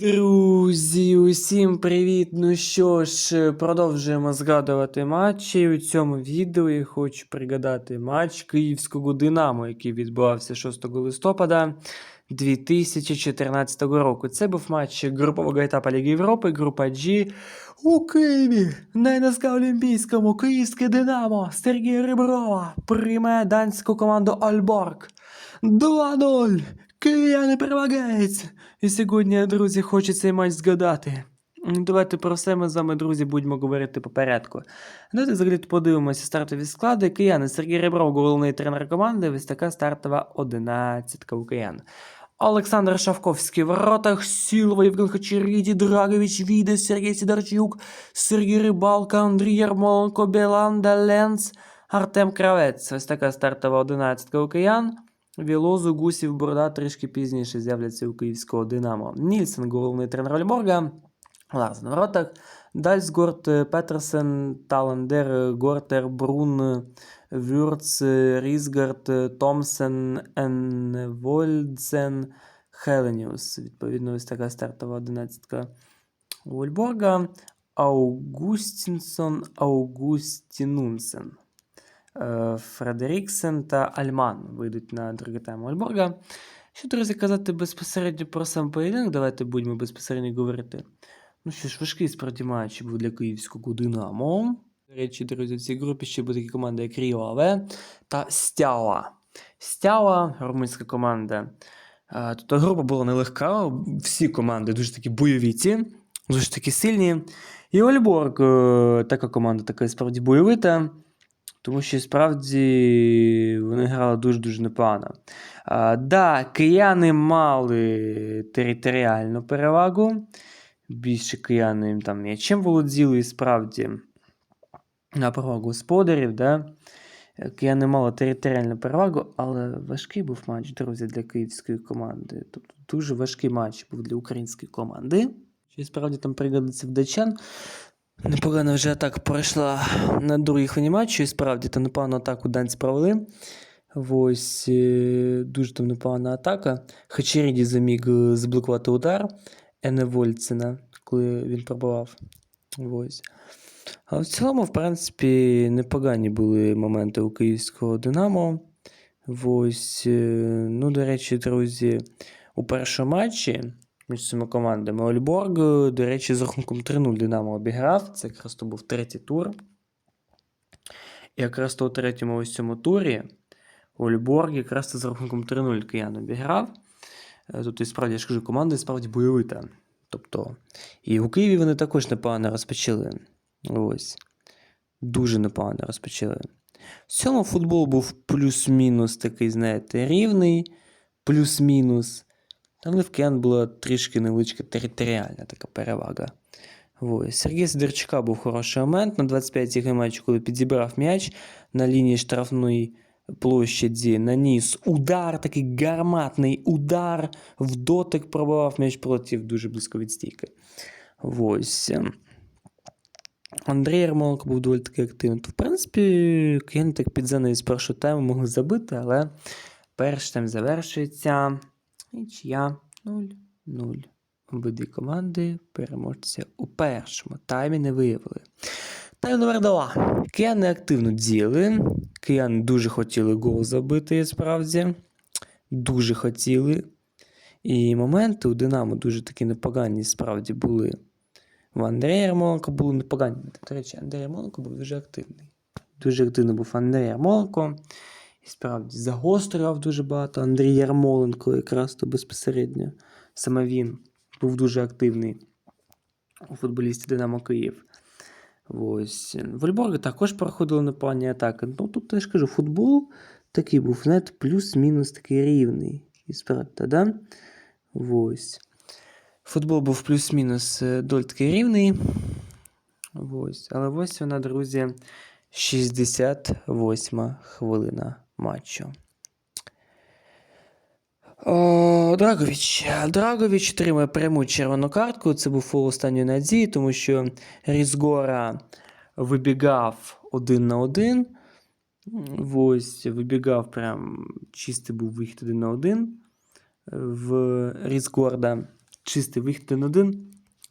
Друзі, усім привіт! Ну що ж, продовжуємо згадувати матчі. У цьому відео я хочу пригадати матч Київського Динамо, який відбувався 6 листопада 2014 року. Це був матч групового етапу Ліги Європи, група G у Києві. На НСК Олімпійському Київське Динамо Сергій Реброва прийме данську команду Альборг. 2-0. Кияни перемагають. І сьогодні, друзі, хочу цей матч згадати. Давайте про все ми з вами, друзі, будемо говорити по порядку. Давайте взагалі подивимося стартові склади. Кияни Сергій Ребров, головний тренер команди. Ось така стартова одинадцятка у киян. Олександр Шавковський в воротах, Сілова, Євген Хачеріді, Драгович, Віде, Сергій Сидорчук, Сергій Рибалка, Андрій Ярмоленко, Беланда, Ленц, Артем Кравець. Ось така стартова одинадцятка у киян. Вілозу, Гусів, Борода трішки пізніше з'являться у київського Динамо. Нільсен, головний тренер Ольборга. Ларсен в воротах. Дальсгорд, е, Петерсен, Таландер, е, Гортер, Брун, е, Вюрц, Різгард, Томсен, Енвольдсен, Хеленіус. Відповідно, ось така стартова одинадцятка Ольборга. Аугустінсон, Аугустінунсен. Е, Фредеріксен та Альман вийдуть на другий тайм Ольборга. Що, друзі, казати безпосередньо про сам поєдинок, давайте будемо безпосередньо говорити. Ну що ж, важкий справді матч був для київського Динамо. До речі, друзі, в цій групі ще буде такі команди, як Ріове та Стяла. Стяла, румунська команда. Е, Тут група була нелегка, всі команди дуже такі бойовіті, дуже такі сильні. І Ольборг, е, така команда, така справді бойовита. Тому що справді вони грали дуже-дуже непогано. А, да, кияни мали територіальну перевагу. Більше кияни там м'ячем володіли, і справді на перевагу господарів. Да? Кияни мали територіальну перевагу, але важкий був матч, друзі, для київської команди. Тобто дуже важкий матч був для української команди. Чи справді там пригодиться вдачан. Непогано вже атака пройшла на другій матчу, і справді там непогану атаку данці провели. Ось е, дуже там непогана атака. Хачеріді заміг е, заблокувати удар Еневольцина, коли він пробував. Ось. А в цілому, в принципі, непогані були моменти у київського Динамо. Ось, е, ну, до речі, друзі, у першому матчі між цими командами Ольборг, е, до речі, з рахунком 3-0 Динамо обіграв. Це якраз то був третій тур. І якраз то у третьому ось цьому турі Ольборг якраз з рахунком 3-0 киян обіграв. Е, Тут і справді я ж кажу, команда справді бойовита. Тобто, і у Києві вони також непогано розпочали. Ось. Дуже непогано розпочали. В цьому футбол був плюс-мінус такий, знаєте, рівний, плюс-мінус. Але в Киян була трішки невеличка територіальна така перевага. Ось. Сергій Сидорчука був хороший момент на 25-й матчі, коли підзібрав м'яч на лінії штрафної площаді, наніс удар, такий гарматний удар, в дотик пробивав м'яч проти дуже близько від стійки. Ось. Андрій Ярмоленко був доволі таки активний. То, в принципі, так під занавіс першого тайму могли забити, але перший тайм завершується. Нічия 0-0. Обидві команди переможця у першому таймі не виявили. Тайм номер 2. Кияни активно діяли. Кияни дуже хотіли гол забити, справді. Дуже хотіли. І моменти у Динамо дуже такі непогані справді були. В Андрія Ярмоленко були непогані. До речі, Андрій Ярмоленко був дуже активний. Дуже активний був Андрій Ярмоленко. І справді загострював дуже багато. Андрій Ярмоленко якраз то безпосередньо. Саме він був дуже активний у футболісті Динамо Київ. Ось. В Ольборгі також проходили непогані атаки. Ну тут я ж кажу, футбол такий був, знаєте, плюс-мінус такий рівний. І справді, да? Ось. Футбол був плюс-мінус е, доль такий рівний. Ось. Але ось вона, друзі, 68 хвилина матчу. О, Драгович. Драгович отримує пряму червону картку. Це був фол останньої надії, тому що Різгора вибігав один на один. Ось, вибігав прям чистий був вихід один на один в Різгорда. чистий вихід 1-1.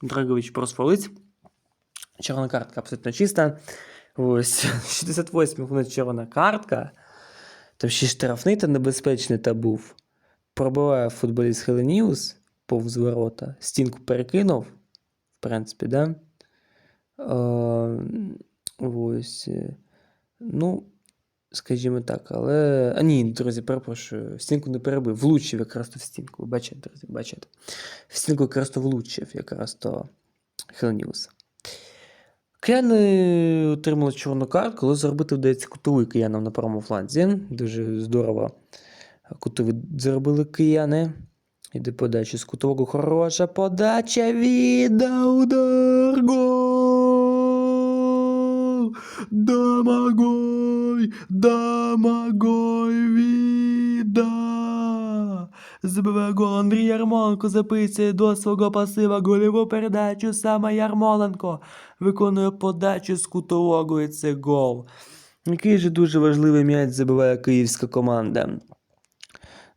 Драгович просто фолить. Червона картка абсолютно чиста. Ось 68 хвилин червона картка. Там ще штрафний та небезпечний та був. Пробиває футболіст Хеленіус повз ворота. Стінку перекинув. В принципі, да? Е, ось. Ну, скажімо так, але. А ні, друзі, перепрошую, стінку не перебив, влучив якраз то в стінку. Бачите, друзі, бачите. В стінку якраз то влучив, якраз то Хелніус. Кияни отримали чорну картку, коли заробити вдається кутовий киянам на правому фланзі. Дуже здорово кутові заробили кияни. Іде подача з кутового. Хороша подача. Удар. Гол! Домагой! Домагой віда! Забиває гол Андрій Ярмоленко записує до свого пасива гольову передачу саме Ярмоленко. Виконує подачу з кутового і це гол. Який же дуже важливий м'яч забиває київська команда.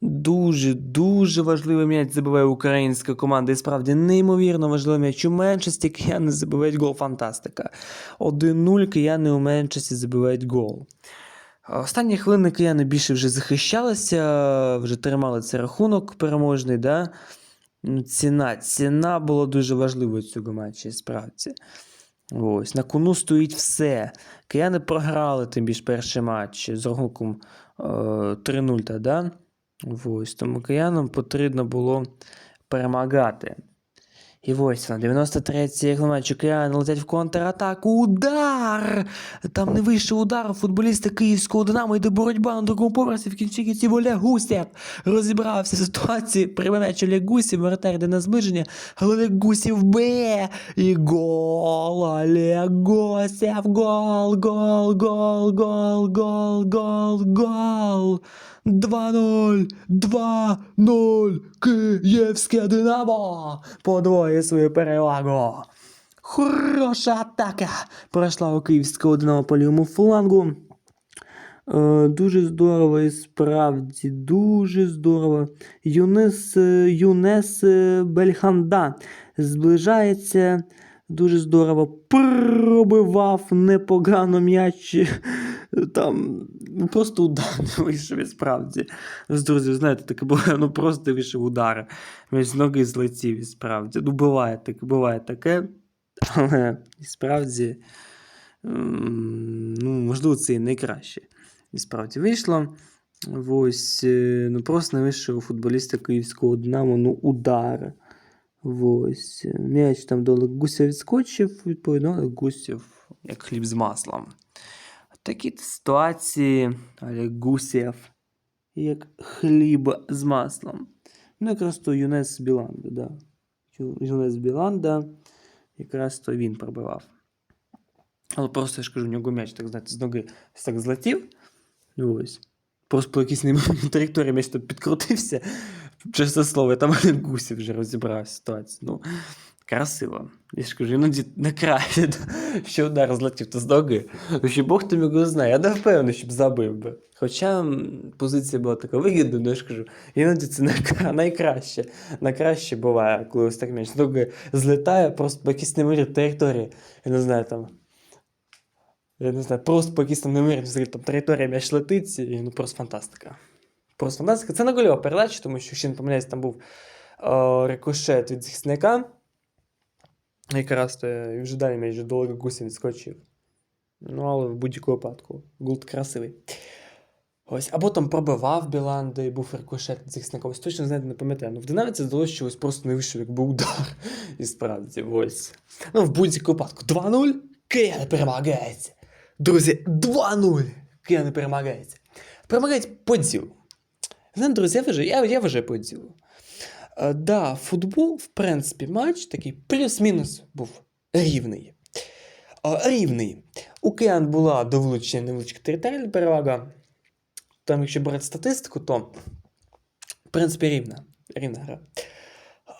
Дуже, дуже важливий м'яч забиває українська команда. І справді неймовірно важливий м'яч. У меншості кияни забивають гол. Фантастика. 1-0 кияни у меншості забивають гол. Останні хвилини кияни більше вже захищалися, вже тримали цей рахунок переможний. Да? Ну, Ціна. Ціна була дуже важливою цього матчі, справді. Ось, на кону стоїть все. Кияни програли тим більш перший матч з рахунком е, 3-0, да? Ось, тому киянам потрібно було перемагати. І ось на 93-й хвилині кияни летять в контратаку. Удар! Там не вийшов удар футболіста київського Динамо. Йде боротьба на другому поверсі в кінці кінців Олег Гусєв розібрався в ситуації. Прийме м'яч Олег Гусєв, воротар йде на зближення. Але Олег Гусєв бе! І гол! Олег Гусєв! Гол! Гол! Гол! Гол! Гол! Гол! Гол! 2-0! 2-0! Київське Динамо! Подвоює свою перевагу. Хороша атака! Пройшла у київського Динамо по лівому флангу. Е, дуже здорово і справді, дуже здорово. Юнес, е, Юнес е, Бельханда зближається. Дуже здорово. Пробивав непогано м'яч. Там просто удар не вийшов і справді. З друзів, знаєте, таке було, ну просто вийшов удар. З ноги злетів і справді. Ну, буває таке, буває таке. Але справді, ну, можливо, це і найкраще. І справді вийшло. Ось, е, ну просто не вийшов футболіста київського Динамо, ну, удар. Ось. М'яч там до Гусєва відскочив, відповідно, Гусєв, як хліб з маслом. Такі ситуації Олег Гусєв, як хліб з маслом. Ну, якраз то Юнес Біланда, да. Юнес Біланда, якраз то він пробивав. Але просто я ж кажу, у нього м'яч, так знаєте, з ноги так злетів. Ось. Просто по якійсь неймовірній траєкторії м'яч підкрутився. Чесне слово, я там Олег Гусєв вже розібрав ситуацію. Ну, красиво. Я ж кажу, іноді не краще, що удар злетів то з ноги. Ну, ще Бог там його знає. Я не впевнений, щоб забив би. Хоча позиція була така вигідна, ну я ж кажу, іноді це найкраще. Найкраще буває, коли ось так м'яч з ноги злітає просто по якійсь неймовірній території. Я не знаю там. Я не знаю, просто по якійсь там взагалі там територія м'яч летить, і ну просто фантастика. Просто фантастика. Це не гольова передача, тому що ще не помиляюсь, там був е, рикошет від захисника. Якраз і вже далі м'яч до Олега Гуся відскочив. Ну, але в будь-якому випадку. Гулт красивий. Ось, або там пробивав Біланда і був рикошет від захисника. Ось точно знаєте, не пам'ятаю. Ну, в динаміці здалося, що ось просто не вийшов, якби удар. І справді, ось. Ну, в будь-якому випадку 2-0. Кияни перемагається. Друзі, 2-0. Кияни перемагається. Перемагають по ділу. Знаєте, друзі, я вважаю, я, я вважаю по. Е, да, футбол, в принципі, матч такий плюс-мінус був рівний. Е, рівний. У киян була до невеличка територіальна перевага. Там, якщо брати статистику, то в принципі рівна. Рівна гра.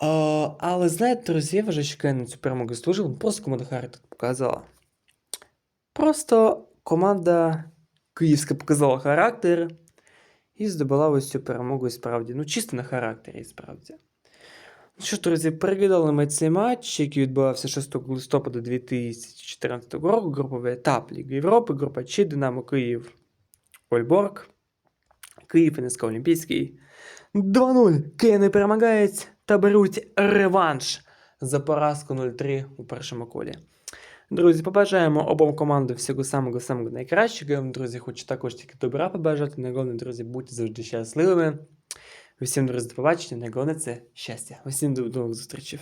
Е, але знаєте, друзі, я вважаю, що на цю перемогу служив, просто команда характер показала. Просто команда київська показала характер і здобула ось цю перемогу і справді. Ну, чисто на характері, і справді. Що ж, друзі, переглядали ми цей матч, який відбувався 6 листопада 2014 року. Груповий етап Ліги Європи, група Ч, Динамо Київ, Ольборг, Київ, НСК Олімпійський. 2-0. Кияни перемагають та беруть реванш за поразку 0-3 у першому колі. Друзі, побажаємо обом командам всього самого самого найкращого. Друзі, хочу також тільки добра побажати. Найголовне, друзі, будьте завжди щасливими. Усім, друзі, побачення. Найголовне це щастя. Усім до нових зустрічей.